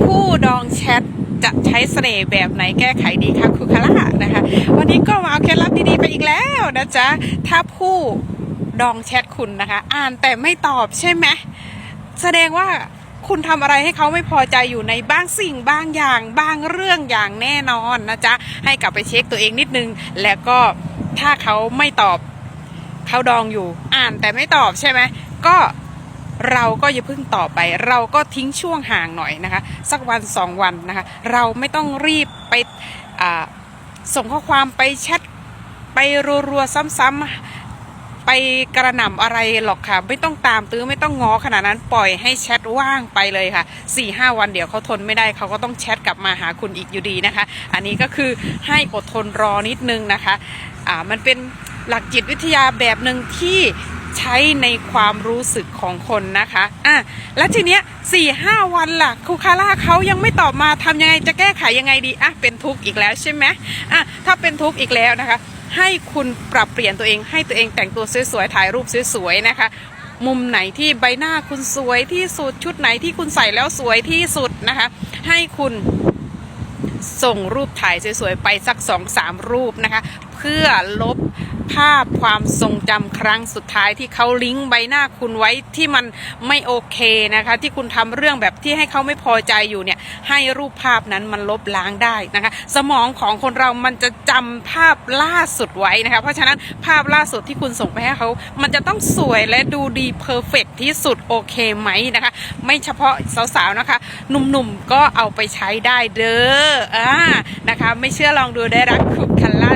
ผู้ดองแชทจะใช้เสน่ห์แบบไหนแก้ไขดีคะครูคาร่านะคะ วันนี้ก็มาเอาเคล็ดลับดีๆไปอีกแล้วนะจ๊ะ ถ้าผู้ดองแชทคุณนะคะ อ่านแต่ไม่ตอบใช่ไหมแสดงว่าคุณทำอะไรให้เขาไม่พอใจอยู่ในบางสิ่งบางอย่างบางเรื่องอย่างแน่นอนนะจ๊ะ ให้กลับไปเช็คตัวเองนิดนึง แล้วก็ถ้าเขาไม่ตอบเขาดองอยู่ อ่านแต่ไม่ตอบใช่ไหมก็ เราก็อย่าเพิ่งต่อไป เราก็ทิ้งช่วงห่างหน่อยนะคะ สักวันสองวันนะคะ เราไม่ต้องรีบไปส่งข้อความไปแชทไปรัวๆซ้ำๆไปกระหน่ำอะไรหรอกค่ะ ไม่ต้องตามตื้อไม่ต้องง้อขนาดนั้นปล่อยให้แชทว่างไปเลยค่ะ4ี่ห้าวันเดี๋ยวเขาทนไม่ได้เขาก็ต้องแชทกลับมาหาคุณอีกอยู่ดีนะคะ อันนี้ก็คือให้อดทนรอนิดนึงนะคะอ่ามันเป็นหลักจิตวิทยาแบบหนึ่งที่ ใช้ในความรู้สึกของคนนะคะอะแล้วทีเนี้ยสี่ห้าวันล่ะครูคาร่าเขายังไม่ตอบมาทำยังไงจะแก้ไขยังไงดีอะเป็นทุกข์อีกแล้วใช่ไหมอะถ้าเป็นทุกข์อีกแล้วนะคะ ให้คุณปรับเปลี่ยนตัวเองให้ตัวเองแต่งตัวสวยๆถ่ายรูปสวยๆนะคะมุมไหนที่ใบหน้าคุณสวยที่สุดชุดไหนที่คุณใส่แล้วสวยที่สุดนะคะ ให้คุณส่งรูปถ่ายสวยๆไปสักสองสามรูปนะคะ เพื่อลบ ภาพความทรงจำครั้งสุดท้ายที่เขาลิงก์ใบหน้าคุณไว้ที่มันไม่โอเคนะคะ ที่คุณทำเรื่องแบบที่ให้เขาไม่พอใจอยู่เนี่ย ให้รูปภาพนั้นมันลบล้างได้นะคะ สมองของคนเรามันจะจำภาพล่าสุดไว้นะคะ เพราะฉะนั้นภาพล่าสุดที่คุณส่งไปให้เขา มันจะต้องสวยและดูดีเพอร์เฟกที่สุดโอเคไหมนะคะ ไม่เฉพาะสาวๆนะคะ หนุ่มๆก็เอาไปใช้ได้เด้ออ่านะคะ ไม่เชื่อลองดูได้รักคุกคันล่า